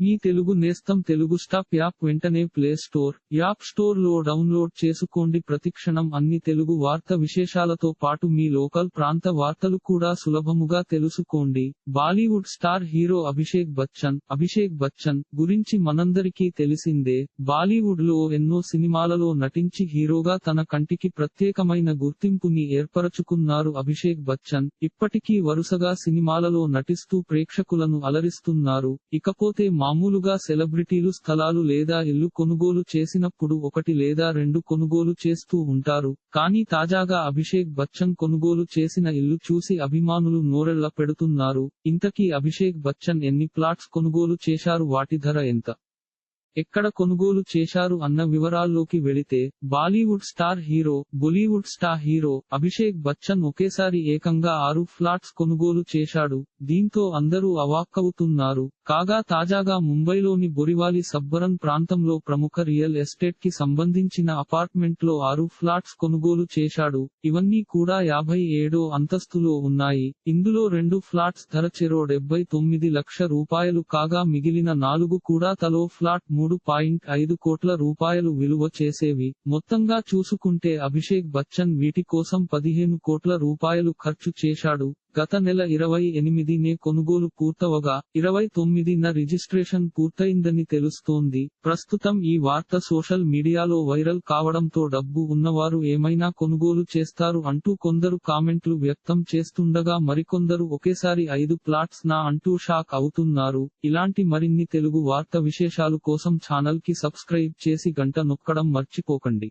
మీ తెలుగు నేస్తం Telugu stop app వెంటనే play store app స్టోర్లో డౌన్లోడ్ చేసుకోండి. ప్రతిక్షణం అన్ని తెలుగు వార్త విశేషాలతో పాటు మీ లోకల్ ప్రాంత వార్తలు కూడా సులభముగా తెలుసుకోండి. Bollywood star hero Abhishek Bachchan Abhishek Bachchan గురించి మనందరికీ తెలిసిందే బాలీవుడ్లో ఎన్నో సినిమాలలో నటించి హీరోగా తన కంటికి ప్రత్యేకమైన గుర్తింపుని ఏర్పరచుకున్నారు అభిషేక్ బచ్చన్. ఇప్పటికీ వరుసగా సినిమాలలో నటిస్తూ ప్రేక్షకులను అలరిస్తున్నారు. ఇకపోతే మామూలుగా సెలబ్రిటీలు స్థలాలు లేదా ఇల్లు కొనుగోలు చేసినప్పుడు ఒకటి లేదా రెండు కొనుగోలు చేస్తూ ఉంటారు కానీ తాజాగా అభిషేక్ బచ్చన్ కొనుగోలు చేసిన ఇల్లు చూసి అభిమానులు నోరెళ్ళ పెడుతున్నారు. ఇంతకీ అభిషేక్ బచ్చన్ ఎన్ని ప్లాట్స్ కొనుగోలు చేశారు? వాటి ధర ఎంత? ఎక్కడ కొనుగోలు చేశారు అన్న వివరాల్లోకి వెళితే Bollywood star hero Bollywood star hero Abhishek Bachchan ఒకేసారి ఏకంగా ఆరు ఫ్లాట్స్ కొనుగోలు చేశాడు. దీంతో అందరూ అవాక్కవుతున్నారు. కాగా తాజాగా ముంబైలోని బొరివాలి సబ్బరన్ ప్రాంతంలో ప్రముఖ రియల్ ఎస్టేట్కి సంబంధించిన అపార్ట్మెంట్లో ఆరు ఫ్లాట్స్ కొనుగోలు చేశాడు. ఇవన్నీ కూడా యాభై ఏడో అంతస్తులో ఉన్నాయి. ఇందులో రెండు ఫ్లాట్స్ ధర చెరో డెబ్బై తొమ్మిది లక్ష రూపాయలు కాగా మిగిలిన నాలుగు కూడా తలో ఫ్లాట్ మూడు పాయింట్ ఐదు కోట్ల రూపాయలు విలువ చేసేవి. మొత్తంగా చూసుకుంటే అభిషేక్ బచ్చన్ వీటి కోసం పదిహేను కోట్ల రూపాయలు ఖర్చు చేశాడు. గత నెల ఇరవై ఎనిమిదినే కొనుగోలు పూర్తవగా ఇరవై తొమ్మిదిన రిజిస్ట్రేషన్ పూర్తయిందని తెలుస్తోంది. ప్రస్తుతం ఈ వార్త సోషల్ మీడియాలో వైరల్ కావడంతో డబ్బు ఉన్నవారు ఏమైనా కొనుగోలు చేస్తారు అంటూ కొందరు కామెంట్లు వ్యక్తం చేస్తుండగా మరికొందరు ఒకేసారి ఐదు ప్లాట్స్ నా అంటూ షాక్ అవుతున్నారు. ఇలాంటి మరిన్ని తెలుగు వార్త విశేషాలు కోసం ఛానల్కి సబ్స్క్రైబ్ చేసి గంట నొక్కడం మర్చిపోకండి.